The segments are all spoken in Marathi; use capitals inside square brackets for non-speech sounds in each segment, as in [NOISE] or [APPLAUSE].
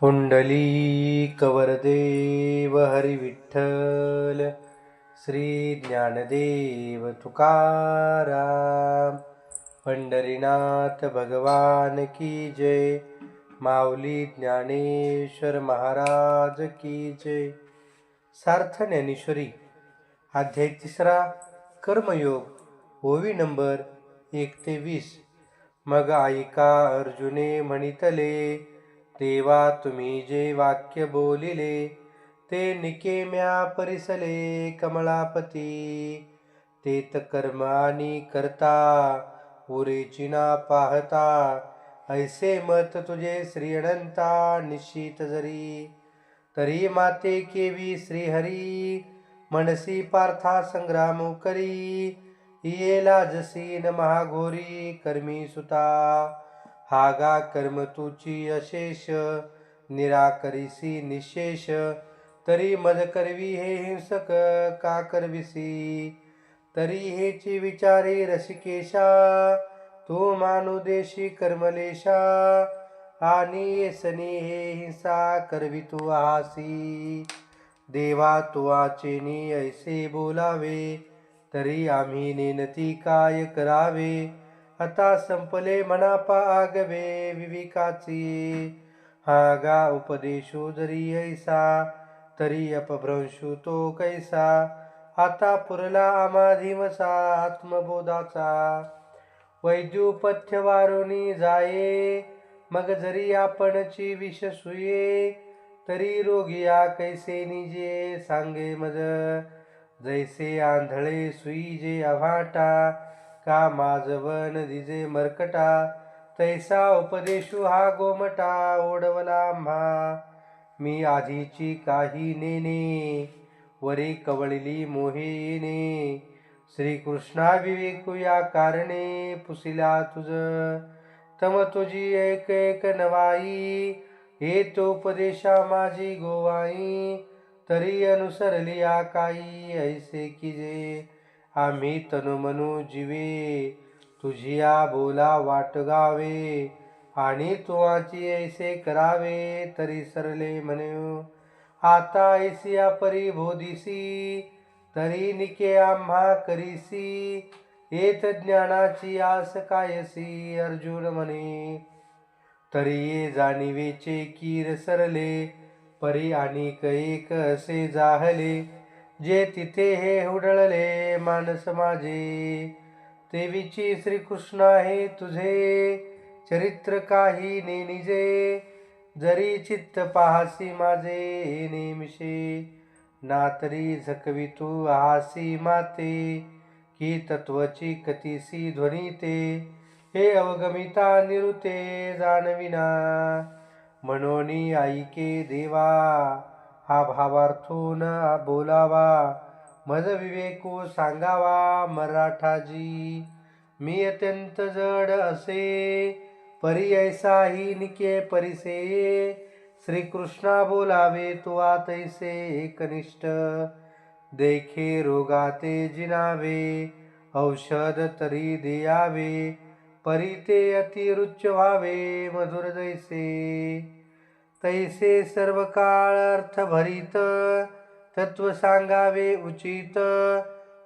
पुंडली हरिविठ्ठल हरी श्री ज्ञानदेव तुकाराम पंढरीनाथ भगवान की जय माऊली ज्ञानेश्वर महाराज की जय. सार्थ ज्ञानेश्वरी अध्याय तिसरा कर्मयोग ओवी नंबर एक ते वीस. मग ऐका अर्जुने म्हणितले देवा तुम्ही जे वाक्य बोलिले ते निकेम्या परिसले कमळापती तेत कर्म आणि करता उरेची ना पाहता. ऐसे मत तुझे श्री अनंता निश्चित जरी. तरी माते केवी श्रीहरी मनसी पार्था संग्राम करी. येला जसीन महाघोरी कर्मी सुता. हागा कर्म तुची अशेष निराकरिसी निशेष. तरी मज करवी हे हिंसक का करविसी? तरी हेची विचारी रसिकेशा तू मानुदेशी कर्मलेशा. आणि सनी हे हिंसा करवी तू आसी देवा तू ऐसे बोलावे तरी आम्ही नेनती काय करावे? आता संपले मनापा आगवे विविकाची हा गा उपदेशो जरी ऐसा तरी अपभ्रंशु तो कैसा आता पुरला आमा धीमसा आत्मबोधाचा वैद्युपथ्य वारुणी जाये मग जरी आपणची विष सुये तरी रोगिया कैसे निजे सांगे मज जैसे आंधळे सुई जे अभाटा का माजवन दिजे मरकटा? तैसा उपदेशु हा गोमटा ओढवला आम्हा. मी आधीची काही नेने वरी कवळली मोहे येणे. श्रीकृष्णा विवेकू या कारणे पुसिला तुझ. तम तुझी एक एक नवाई हे तो उपदेशा माझी गोवाई. तरी अनुसरली या काही ऐसे की जे आम्ही तनुमनु जीवे. तुझिया बोला वाट गावे. आणि तुवाची ऐसे करावे तरी सरले म्हणू आता ऐसिया परी बोधिसी तरी निके आम्हा करीसी. येत ज्ञानाची आस कायसी अर्जुन म्हणे. तरी ये जाणीवेचे कीर सरले परी आणि कैक असे जाहले. जे तिथे हे हुडळले मानस माझे. देवीची श्रीकृष्ण आहे तुझे. चरित्र काही नेनिजे. जरी चित्त पाहासी माझे नेमिशे ना तरी झकवी तू आहासी माते. की तत्वची कतीसी ध्वनीते हे अवगमिता निरुते जाणविना. म्हणून ऐके देवा हा भावार्थून बोलावा. मज विवेकू सांगावा मराठाजी. मी अत्यंत जड असे. परी ऐसाही निके परिसे. श्रीकृष्णा बोलावे तुवा तैसे एकनिष्ठ देखे रोगाते जिनावे. औषध तरी देयावे. परी ते अतिरुच्च व्हावे मधुर जैसे. तैसे सर्व काळ अर्थ भरित तत्व सांगावे उचित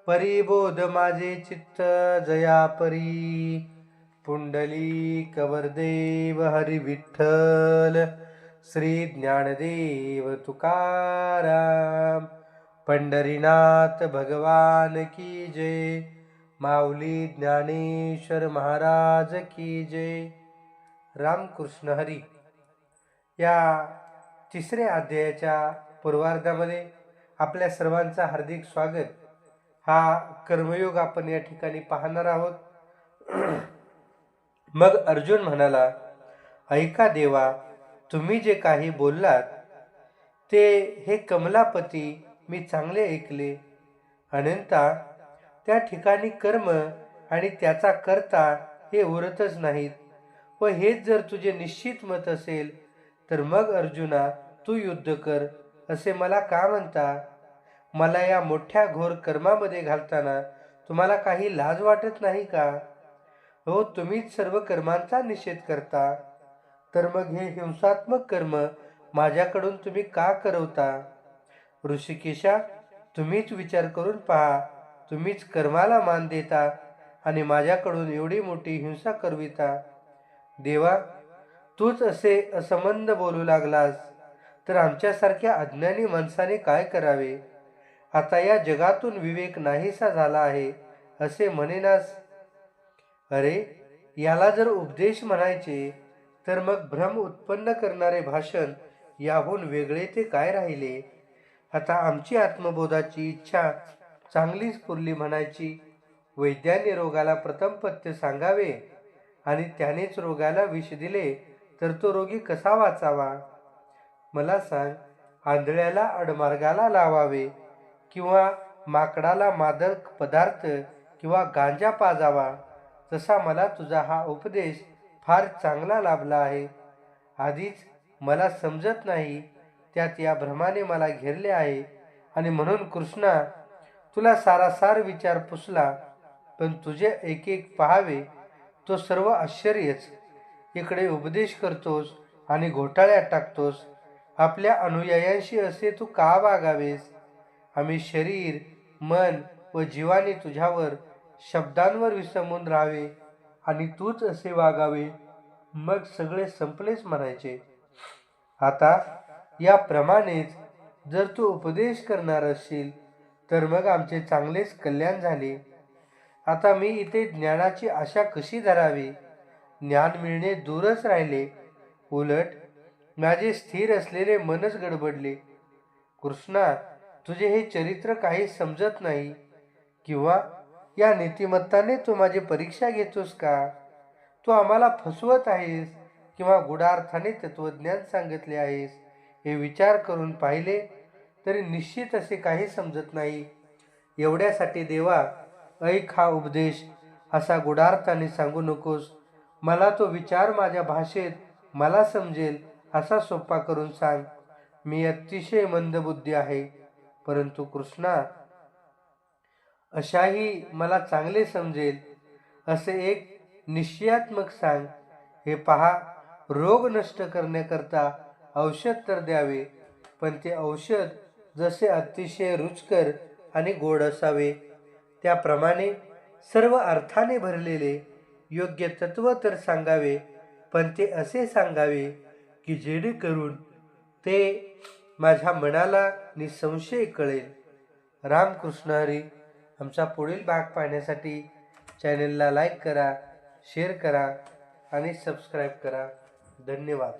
परिबोध माझे चित्त जया परी पुंडली कवरदेव हरी विठ्ठल श्री ज्ञानदेव तुकाराम. पंढरीनाथ भगवान की जय माऊली ज्ञानेश्वर महाराज की जय. रामकृष्ण हरी. या तिसऱ्या अध्यायाच्या पूर्वार्धामध्ये आपल्या सर्वांचा हार्दिक स्वागत. हा कर्मयोग आपण या ठिकाणी पाहणार आहोत. [CLEARS THROAT] मग अर्जुन म्हणाला ऐका देवा तुम्ही जे काही बोललात ते हे कमलापती मी चांगले ऐकले. अनंता त्या ठिकाणी कर्म आणि त्याचा करता हे उरतच नाहीत व हेच जर तुझे निश्चित मत असेल तर मग अर्जुना तू युद्ध कर असे मला का म्हणता? मला या मोठ्या घोर कर्मामध्ये घालताना तुम्हाला काही लाज वाटत नाही का? हो तुम्हीच सर्व कर्मांचा निषेध करता. तर मग हे हिंसात्मक कर्म माझ्याकडून तुम्ही का करवता? ऋषिकेशा तुम्हीच विचार करून पहा. तुम्हीच कर्माला मान देता आणि माझ्याकडून एवढी मोठी हिंसा करविता. देवा तूच असे असंबंध बोलू लागलास तर आमच्यासारख्या अज्ञानी माणसाने काय करावे? आता या जगातून विवेक नाहीसा झाला आहे असे म्हणेनास? अरे याला जर उपदेश म्हणायचे तर मग भ्रम उत्पन्न करणारे भाषण याहून वेगळे ते काय राहिले? आता आमची आत्मबोधाची इच्छा चांगलीच पुरली म्हणायची. वैद्याने रोगाला प्रथम पथ्य सांगावे आणि त्यानेच रोगाला विष दिले तर तो रोगी कसा वाचावा? मला सांग आंधळ्याला अडमार्गाला लावावे किंवा माकडाला मादक पदार्थ किंवा गांजा पाजावा? तसा मला तुझा हा उपदेश फार चांगला लाभला आहे. आधीच मला समजत नाही त्यात या भ्रमाने मला घेरले आहे आणि म्हणून कृष्णा तुला सारासार विचार पुसला पण तुझे एक एक पहावे तो सर्व आश्चर्यच. इकडे उपदेश करतोस आणि घोटाळ्यात टाकतोस. आपल्या अनुयायांशी असे तू का वागावेस? आम्ही शरीर मन व जीवाने तुझ्यावर शब्दांवर विसंबून राहावे आणि तूच असे वागावे. मग सगळे संपलेच म्हणायचे. आता याप्रमाणेच जर तू उपदेश करणार असशील तर मग आमचे चांगलेच कल्याण झाले. आता मी इथे ज्ञानाची आशा कशी धरावी? ज्ञान मिळणे दूरच राहिले. उलट माझे स्थिर असलेले मनच गडबडले. कृष्णा तुझे हे चरित्र काही समजत नाही. किंवा या नीतिमत्ताने तू माझी परीक्षा घेतोस का? तू आम्हाला फसवत आहेस किंवा गुडार्थाने तत्वज्ञान सांगितले आहेस हे विचार करून पाहिले तरी निश्चित असे काही समजत नाही. एवढ्यासाठी देवा ऐक हा उपदेश असा गुडार्थाने सांगू नकोस. मला तो विचार माझ्या भाषेत मला समजेल असा सोपा करून सांग. मी अतिशय मंदबुद्धी आहे परंतु कृष्णा अशाही मला चांगले समजेल असे एक निश्चयात्मक सांग. हे पहा रोग नष्ट करण्याकरता औषध तर द्यावे पण ते औषध जसे अतिशय रुचकर आणि गोड असावे त्याप्रमाणे सर्व अर्थाने भरलेले योग्य तत्व तर सांगावे पण ते असे सांगावे की जेणेकरून ते माझ्या मनाला निसंशय कळेल. रामकृष्ण हरी आमचा पुढील भाग पाहण्यासाठी चॅनलला लाईक करा शेअर करा आणि सबस्क्राईब करा. धन्यवाद.